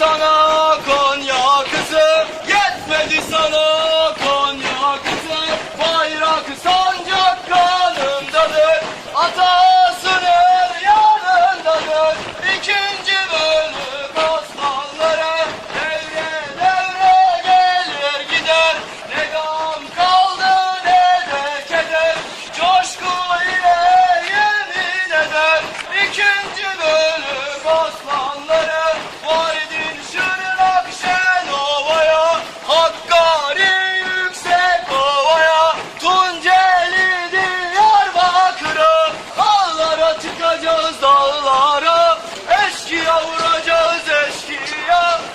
이성아